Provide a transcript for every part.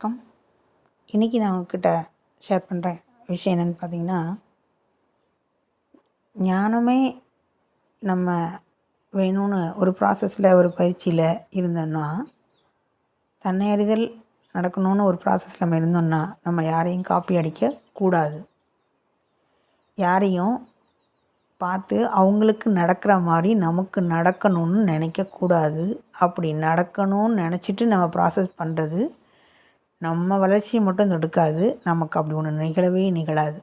வணக்கம். இன்றைக்கி நான் உங்ககிட்ட ஷேர் பண்ணுற விஷயம் என்னென்னு பார்த்தீங்கன்னா ஞானமே நம்ம வேணும்னு ஒரு ப்ராசஸில் ஒரு பயிற்சியில் இருந்தோன்னா தன்னை அறிதல் நடக்கணும்னு ஒரு ப்ராசஸில் நம்ம இருந்தோம்னா நம்ம யாரையும் காப்பி அடிக்க கூடாது. யாரையும் பார்த்து அவங்களுக்கு நடக்கிற மாதிரி நமக்கு நடக்கணும்னு நினைக்கக்கூடாது அப்படி நடக்கணும்னு நினச்சிட்டு நம்ம ப்ராசஸ் பண்ணுறது நம்ம வளர்ச்சியை மட்டும் தடுக்காது. நமக்கு அப்படி ஒன்று நிகழவே நிகழாது.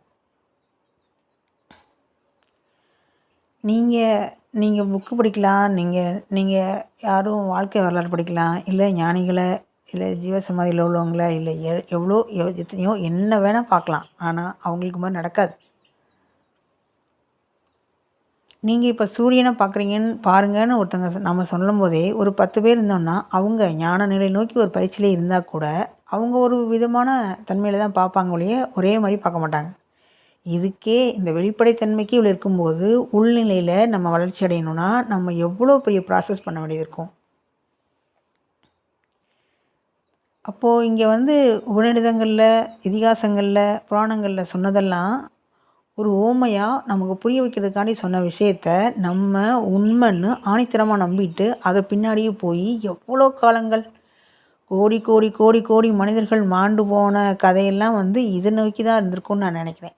நீங்கள் நீங்கள் புக்கு படிக்கலாம். நீங்கள் நீங்கள் யாரும் வாழ்க்கை வரலாறு படிக்கலாம். இல்லை ஞானிகளை இல்லை ஜீவசமாதியில் உள்ளவங்கள இல்லை எ எவ்வளோ எத்தனையோ என்ன வேணால் பார்க்கலாம். ஆனால் அவங்களுக்கு மாதிரி நடக்காது. நீங்கள் இப்போ சூரியனை பார்க்குறீங்கன்னு பாருங்கன்னு ஒருத்தங்க நம்ம சொல்லும் போதே ஒரு பத்து பேர் இருந்தோம்னா அவங்க ஞான நிலை நோக்கி ஒரு பயிற்சியிலே இருந்தால் கூட அவங்க ஒரு விதமான தன்மையில் தான் பார்ப்பாங்க ஒழிய ஒரே மாதிரி பார்க்க மாட்டாங்க. இதுக்கே இந்த வெளிப்படைத்தன்மைக்கு இவ்வளோ இருக்கும்போது உள்நிலையில் நம்ம வளர்ச்சி அடையணும்னா நம்ம எவ்வளோ பெரிய ப்ராசஸ் பண்ண வேண்டியது இருக்கும். அப்போது இங்கே வந்து உபநிடதங்களில் இதிகாசங்களில் புராணங்களில் சொன்னதெல்லாம் ஒரு ஓமையாக நமக்கு புரிய வைக்கிறதுக்காண்டி சொன்ன விஷயத்த நம்ம உண்மைன்னு ஆணித்தரமாக நம்பிட்டு அதை பின்னாடியே போய் எவ்வளோ காலங்கள் கோடி கோடி கோடி கோடி மனிதர்கள் மாண்டு போன கதையெல்லாம் வந்து இதை நோக்கி தான் இருந்திருக்கும்னு நான் நினைக்கிறேன்.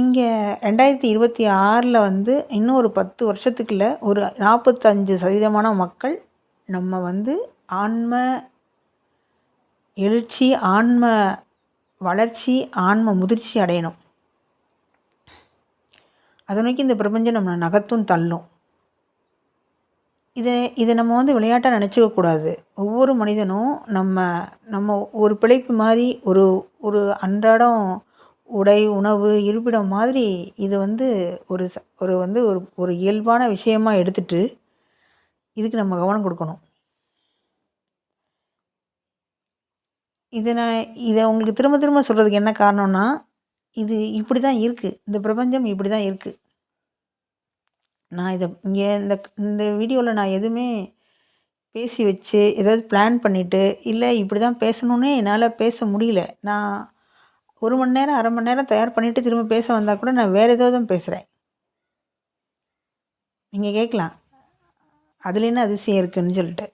இங்கே ரெண்டாயிரத்தி இருபத்தி ஆறில் வந்து இன்னும் ஒரு பத்து வருஷத்துக்குள்ள ஒரு நாற்பத்தஞ்சு சதவீதமான மக்கள் நம்ம வந்து ஆன்ம எழுச்சி ஆன்ம வளர்ச்சி ஆன்ம முதிர்ச்சி அடையணும். அதை நோக்கி இந்த பிரபஞ்சம் நம்ம நகர்த்தும் தள்ளும். இதை இதை நம்ம வந்து விளையாட்டாக நினச்சிக்கக்கூடாது ஒவ்வொரு மனிதனும் நம்ம நம்ம ஒரு பிழைப்பு மாதிரி ஒரு ஒரு அன்றாடம் உடை உணவு இருப்பிடம் மாதிரி இது வந்து ஒரு ஒரு வந்து ஒரு ஒரு இயல்பான விஷயமாக எடுத்துகிட்டு இதுக்கு நம்ம கவனம் கொடுக்கணும். இதை நான் இதை உங்களுக்கு திரும்ப திரும்ப சொல்கிறதுக்கு என்ன காரணம்னா இது இப்படி தான் இருக்குது இந்த பிரபஞ்சம் இப்படி தான் இருக்குது நான் இதை இங்கே இந்த இந்த வீடியோவில் நான் எதுவுமே பேசி வச்சு ஏதாவது பிளான் பண்ணிவிட்டு இல்லை இப்படி தான் பேசணுன்னே என்னால் பேச முடியல. நான் ஒரு மணி நேரம் அரை மணி நேரம் தயார் பண்ணிவிட்டு திரும்ப பேச வந்தால் கூட நான் வேறு ஏதோ தான் பேசுகிறேன் நீங்கள் கேட்கலாம். அதில் என்ன அதிசயம் இருக்குதுன்னு சொல்லிட்டு.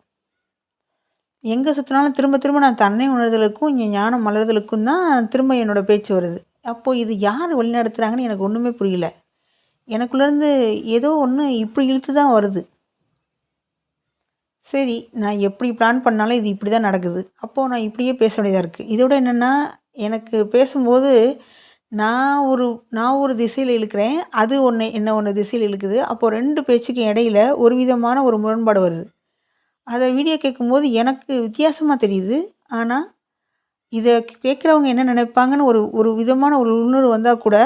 எங்கே சுற்றினாலும் திரும்ப திரும்ப நான் தன்னை உணர்தலுக்கும் இங்கே ஞானம் மலர்தலுக்கும் தான் திரும்ப என்னோடய பேச்சு வருது. அப்போது இது யார் வழிநடத்துகிறாங்கன்னு எனக்கு ஒன்றுமே புரியல. எனக்குள்ளேருந்து ஏதோ ஒன்று இப்படி இழுத்து தான் வருது. சரி நான் எப்படி பிளான் பண்ணாலும் இது இப்படி தான் நடக்குது. அப்போது நான் இப்படியே பேச வேண்டியதாக இருக்குது இதோட என்னென்னா எனக்கு பேசும்போது நான் ஒரு நான் ஒரு திசையில் இழுக்கிறேன் அது ஒன்று என்ன ஒன்று திசையில் இழுக்குது. அப்போது ரெண்டு பேச்சுக்கும் இடையில ஒரு விதமான ஒரு முரண்பாடு வருது. அதை வீடியோ கேட்கும்போது எனக்கு வித்தியாசமாக தெரியுது. ஆனால் இதை கேட்குறவங்க என்ன நினைப்பாங்கன்னு ஒரு ஒரு விதமான ஒரு உணர்வு வந்தால் கூட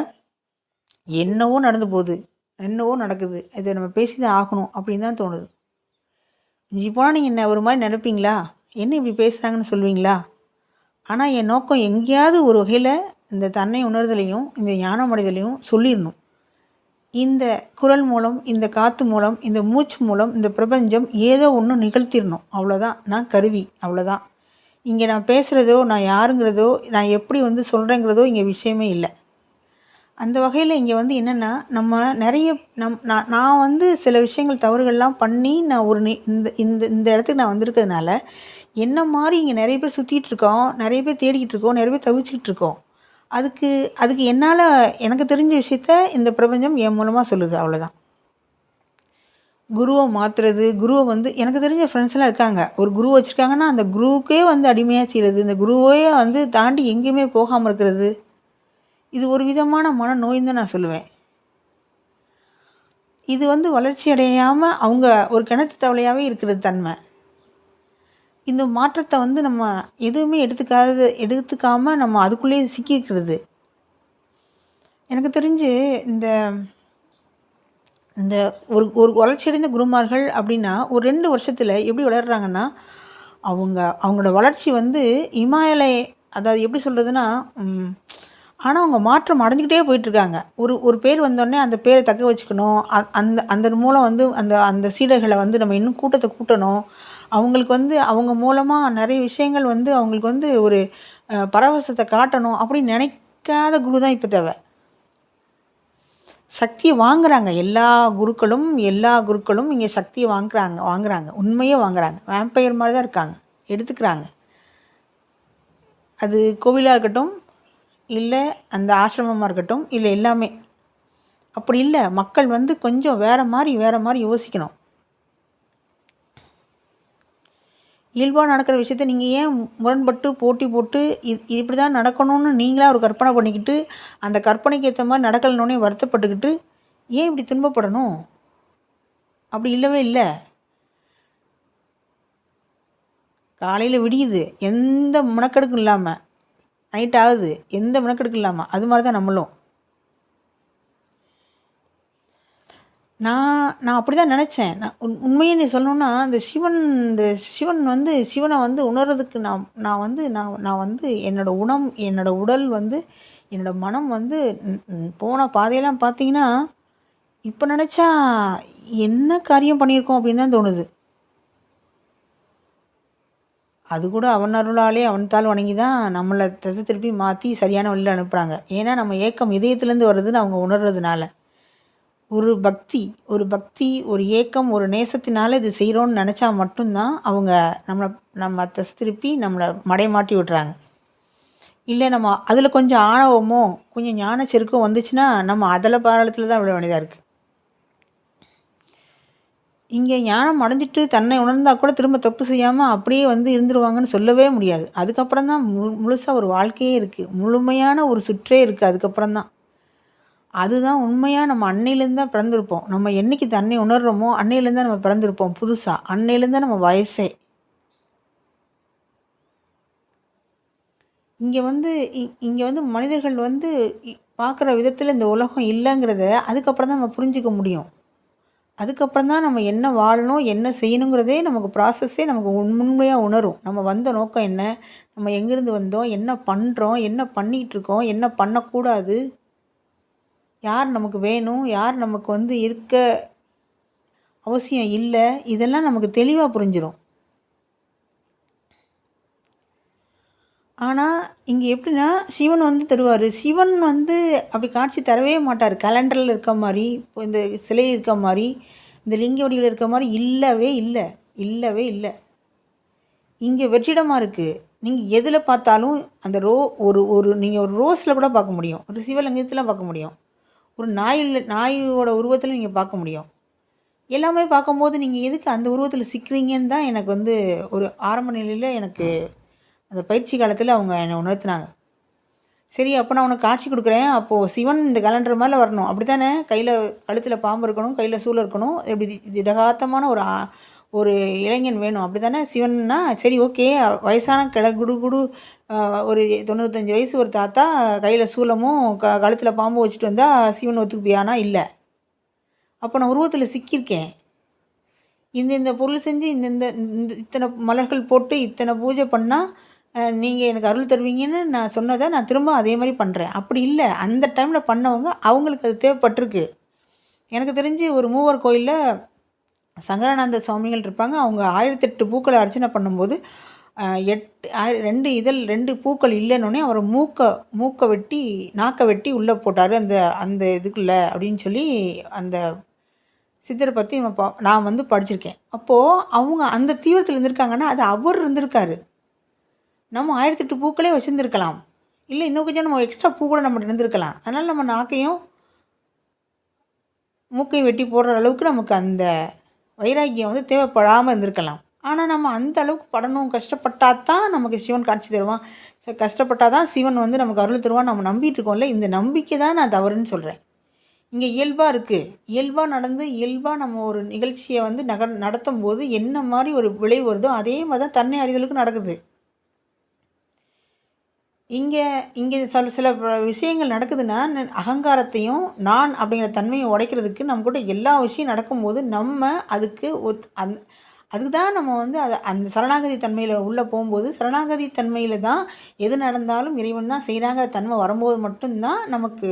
என்னவோ நடந்து போகுது. என்னவோ நடக்குது. இதை நம்ம பேசி தான் ஆகணும் அப்படின்னு தான் தோணுது. இஞ்சி போனால் நீங்கள் என்ன ஒரு மாதிரி நினைப்பீங்களா? என்ன இப்படி பேசுகிறாங்கன்னு சொல்லுவீங்களா? ஆனால் என் நோக்கம் எங்கேயாவது ஒரு வகையில் இந்த தன்னை உணர்தலையும் இந்த ஞானம் அடைதலையும் சொல்லிடணும். இந்த குரல் மூலம் இந்த காற்று மூலம் இந்த மூச்சு மூலம் இந்த பிரபஞ்சம் ஏதோ ஒன்று நிகழ்த்திடணும். அவ்வளோதான் நான் கருவி. அவ்வளோதான் இங்கே நான் பேசுகிறதோ நான் யாருங்கிறதோ நான் எப்படி வந்து சொல்கிறேங்கிறதோ இங்கே விஷயமே இல்லை. அந்த வகையில் இங்கே வந்து என்னென்னா நம்ம நிறைய நம் நான் நான் வந்து சில விஷயங்கள் தவறுகள்லாம் பண்ணி நான் ஒரு இந்த இந்த இந்த இடத்துக்கு நான் வந்திருக்கிறதுனால என்ன மாதிரி இங்கே நிறைய பேர் சுற்றிட்டு இருக்கோம் நிறைய பேர் தேடிக்கிட்டு இருக்கோம் நிறைய பேர் தவிச்சிக்கிட்டு இருக்கோம். அதுக்கு அதுக்கு என்னால் எனக்கு தெரிஞ்ச விஷயத்த இந்த பிரபஞ்சம் என் மூலமாக சொல்லுது அவ்வளோதான் குருவை மாற்றுறது குருவை வந்து எனக்கு தெரிஞ்ச ஃப்ரெண்ட்ஸ்லாம் இருக்காங்க. ஒரு குரு வச்சுருக்காங்கன்னா அந்த குருவுக்கே வந்து அடிமையாக செய்கிறது இந்த குருவையே வந்து தாண்டி எங்கேயுமே போகாமல் இருக்கிறது இது ஒரு விதமான மன தான் நான் சொல்லுவேன். இது வந்து வளர்ச்சி அடையாமல் அவங்க ஒரு கிணத்து தவளையாகவே இருக்கிறது தன்மை. இந்த மாற்றத்தை வந்து நம்ம எதுவுமே எடுத்துக்காதது எடுத்துக்காமல் நம்ம அதுக்குள்ளேயே சிக்கிக்கிறது எனக்கு தெரிஞ்சு இந்த இந்த ஒரு ஒரு வளர்ச்சியடைந்த குருமார்கள் அப்படின்னா ஒரு ரெண்டு வருஷத்தில் எப்படி வளர்கிறாங்கன்னா அவங்க அவங்களோட வளர்ச்சி வந்து இமாலய அதாவது எப்படி சொல்கிறதுனா ஆனால் அவங்க மாற்றம் அடைஞ்சிக்கிட்டே போயிட்டுருக்காங்க. ஒரு ஒரு பேர் வந்தோடனே அந்த பேரை தக்க வச்சுக்கணும். அந்த அந்த மூலம் வந்து அந்த அந்த சீடர்களை வந்து நம்ம இன்னும் கூட்டத்தை கூட்டணும். அவங்களுக்கு வந்து அவங்க மூலமாக நிறைய விஷயங்கள் வந்து அவங்களுக்கு வந்து ஒரு பரவசத்தை காட்டணும் அப்படின்னு நினைக்காத குரு தான் இப்போ தேவை. சக்தியை வாங்குறாங்க. எல்லா குருக்களும் எல்லா குருக்களும் இங்கே சக்தியை வாங்குறாங்க வாங்குறாங்க. உண்மையே வாங்குறாங்க. வேம்பயர் மாதிரி தான் இருக்காங்க. எடுத்துக்கிறாங்க. அது கோவிலாக இருக்கட்டும் இல்லை அந்த ஆசிரமமாக இருக்கட்டும் இல்லை எல்லாமே. அப்படி இல்லை மக்கள் வந்து கொஞ்சம் வேறு மாதிரி வேறு மாதிரி யோசிக்கணும். இயல்பாக நடக்கிற விஷயத்த நீங்கள் ஏன் முரண்பட்டு போட்டி போட்டு இது இது இப்படி தான் நடக்கணும்னு நீங்களாக ஒரு கற்பனை பண்ணிக்கிட்டு அந்த கற்பனைக்கு ஏற்ற மாதிரி நடக்கலனோடனே வருத்தப்பட்டுக்கிட்டு ஏன் இப்படி துன்பப்படணும்? அப்படி இல்லவே இல்லை. காலையில் விடியுது எந்த முனக்கெடுக்கும் இல்லாமல் நைட் ஆகுது. எந்த முனக்கெடுக்கும் இல்லாமல் அது மாதிரி தான் நம்மளும். நான் நான் அப்படி தான் நினச்சேன். நான் உண் உண்மையை நீ சொல்லணுன்னா இந்த சிவன் இந்த சிவன் வந்து சிவனை வந்து உணர்றதுக்கு நான் நான் வந்து நான் நான் வந்து என்னோடய உணம் என்னோடய உடல் வந்து என்னோடய மனம் வந்து போன பாதையெல்லாம் பார்த்தீங்கன்னா இப்போ நினச்சா என்ன காரியம் பண்ணியிருக்கோம் அப்படின்னு தான் தோணுது. அது கூட அவன் அருளாலே அவன்தால் வணங்கி தான் நம்மளை திசை திருப்பி மாற்றி சரியான வழியில் அனுப்புகிறாங்க ஏன்னா நம்ம ஏக்கம் இதயத்துலேருந்து வருதுன்னு அவங்க உணர்றதுனால. ஒரு பக்தி ஒரு பக்தி ஒரு ஏக்கம் ஒரு நேசத்தினால இது செய்கிறோன்னு நினச்சா மட்டும்தான் அவங்க நம்மளை நம்ம திசை திருப்பி நம்மளை மடைமாட்டி விட்றாங்க. இல்லை நம்ம அதில் கொஞ்சம் ஆணவமோ கொஞ்சம் ஞான செருக்கம் வந்துச்சுன்னா நம்ம அதில் பாராளத்தில் தான் விட வேண்டியதாக இருக்குது இங்கே ஞானம் அடைஞ்சிட்டு தன்னை உணர்ந்தால் கூட திரும்ப தப்பு செய்யாமல் அப்படியே வந்து இருந்துருவாங்கன்னு சொல்லவே முடியாது. அதுக்கப்புறம் தான் மு முழுசாக ஒரு வாழ்க்கையே இருக்குது முழுமையான ஒரு சுற்றே இருக்குது அதுக்கப்புறம் தான். அதுதான் உண்மையாக நம்ம அன்னையிலேருந்து தான் பிறந்திருப்போம். நம்ம என்னைக்கு தன்னை உணர்றோமோ அன்னையிலேருந்து தான் நம்ம பிறந்திருப்போம் புதுசாக அன்னையிலேருந்து தான் நம்ம வயசே. இங்கே வந்து இங்கே வந்து மனிதர்கள் வந்து பார்க்குற விதத்தில் இந்த உலகம் இல்லைங்கிறத அதுக்கப்புறம் தான் நம்ம புரிஞ்சிக்க முடியும். அதுக்கப்புறம் தான் நம்ம என்ன வாழணும் என்ன செய்யணுங்கிறதே நமக்கு ப்ராசஸ்ஸே நமக்கு உண்மையாக உணரும். நம்ம வந்த நோக்கம் என்ன? நம்ம எங்கேருந்து வந்தோம்? என்ன பண்ணுறோம் என்ன பண்ணிகிட்ருக்கோம்? என்ன பண்ணக்கூடாது? யார் நமக்கு வேணும்? யார் நமக்கு வந்து இருக்க அவசியம் இல்லை? இதெல்லாம் நமக்கு தெளிவாக புரிஞ்சிடும் ஆனால் இங்கே எப்படின்னா சிவன் வந்து தருவார். சிவன் வந்து அப்படி காட்சி தரவே மாட்டார். கலண்டரில் இருக்க மாதிரி இப்போ இந்த சிலை இருக்க மாதிரி இந்த லிங்க வடிவில் இருக்க மாதிரி இல்லவே இல்லை. இல்லவே இல்லை. இங்கே வெற்றிடமாக இருக்குது நீங்கள் எதில் பார்த்தாலும் அந்த ரோ ஒரு ஒரு நீங்கள் ஒரு ரோஸில் கூட பார்க்க முடியும். ஒரு சிவலிங்கத்தில் பார்க்க முடியும். ஒரு நாயில் நாயோட உருவத்தில் நீங்கள் பார்க்க முடியும். எல்லாமே பார்க்கும்போது நீங்கள் எதுக்கு அந்த உருவத்தில் சிக்கிறீங்கன்னு தான் எனக்கு வந்து ஒரு ஆரம்ப நிலையில் எனக்கு அந்த பயிற்சி காலத்தில் அவங்க என்னை உணர்த்தினாங்க. சரி அப்போ நான் உனக்கு காட்சி கொடுக்குறேன். அப்போது சிவன் இந்த கேலண்டர் மேலே வரணும். அப்படி தானே கையில் கழுத்தில் பாம்பு இருக்கணும் கையில் சூழல் இருக்கணும். இப்படி திடகாத்தமான ஒரு ஒரு இளைஞன் வேணும். அப்படி தானே சிவன்னா சரி ஓகே. வயசான கிள குடு குடு ஒரு தொண்ணூத்தஞ்சு வயசு ஒரு தாத்தா கையில் சூலமும் க கழுத்தில் பாம்பு வச்சுட்டு வந்தால் சிவன் ஒத்துக்குப்பியானா? இல்லை. அப்போ நான் உருவத்தில் சிக்கியிருக்கேன். இந்த இந்த பொருள் செஞ்சு இந்த இந்த இந்த இத்தனை மலர்கள் போட்டு இத்தனை பூஜை பண்ணால் நீங்கள் எனக்கு அருள் தருவீங்கன்னு நான் சொன்னதை நான் திரும்ப அதே மாதிரி பண்ணுறேன் அப்படி இல்லை. அந்த டைமில் பண்ணவங்க அவங்களுக்கு அது தேவைப்பட்டிருக்கு. எனக்கு தெரிஞ்சு ஒரு மூவர் கோயிலில் சங்கரானந்த சுவாமிகள் இருப்பாங்க. அவங்க ஆயிரத்தெட்டு பூக்களை அர்ச்சனை பண்ணும்போது எட்டு ரெண்டு இதழ் ரெண்டு பூக்கள் இல்லைன்னொடனே அவர் மூக்கை மூக்கை வெட்டி நாக்கை வெட்டி உள்ளே போட்டார். அந்த அந்த இதுக்குள்ளே அப்படின்னு சொல்லி அந்த சித்தரை பற்றி நான் வந்து படிச்சிருக்கேன். அப்போது அவங்க அந்த தீவிரத்தில் இருந்திருக்காங்கன்னா அது அவர் இருந்திருக்காரு. நம்ம ஆயிரத்தெட்டு பூக்களே வச்சுருந்துருக்கலாம். இல்லை இன்னும் கொஞ்சம் நம்ம எக்ஸ்ட்ரா பூ கூட நம்ம இருந்திருக்கலாம். அதனால் நம்ம நாக்கையும் மூக்கையும் வெட்டி போடுற அளவுக்கு நமக்கு அந்த வைராக்கியம் வந்து தேவைப்படாமல் இருந்திருக்கலாம். ஆனால் நம்ம அந்த அளவுக்கு படணும் கஷ்டப்பட்டால் தான் நமக்கு சிவன் காட்சி தருவான். ஸோ கஷ்டப்பட்டால் தான் சிவன் வந்து நமக்கு அருள் தருவான் நம்ம நம்பிட்டு இருக்கோம்ல இந்த நம்பிக்கை தான் நான் தவறுன்னு சொல்கிறேன் இங்கே இயல்பாக இருக்குது இயல்பாக நடந்து இயல்பாக நம்ம ஒரு நிகழ்ச்சியை வந்து நக நடத்தும் போது என்ன மாதிரி ஒரு விளைவு வருதோ அதே மாதிரி தான் தன்னை அறிதலுக்கு நடக்குது. இங்கே இங்கே சில சில ப- விஷயங்கள் நடக்குதுன்னா அகங்காரத்தையும் நான் அப்படிங்கிற தன்மையும் உடைக்கிறதுக்கு நம்ம கூட எல்லா விஷயம் நடக்கும்போது நம்ம அதுக்கு ஒத் அந் அதுக்கு தான் நம்ம வந்து அதை அந்த சரணாகதி தன்மையில் உள்ளே போகும்போது சரணாகதி தன்மையில் தான் எது நடந்தாலும் இறைவன் தான் செய்கிறாங்கிற தன்மை வரும்போது மட்டும்தான் நமக்கு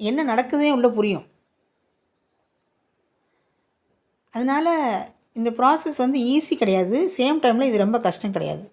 என்ன நடக்குதே உள்ளே புரியும். அதனால் இந்த ப்ராசஸ் வந்து ஈஸி கிடையாது. சேம் டைமில் இது ரொம்ப கஷ்டம் கிடையாது.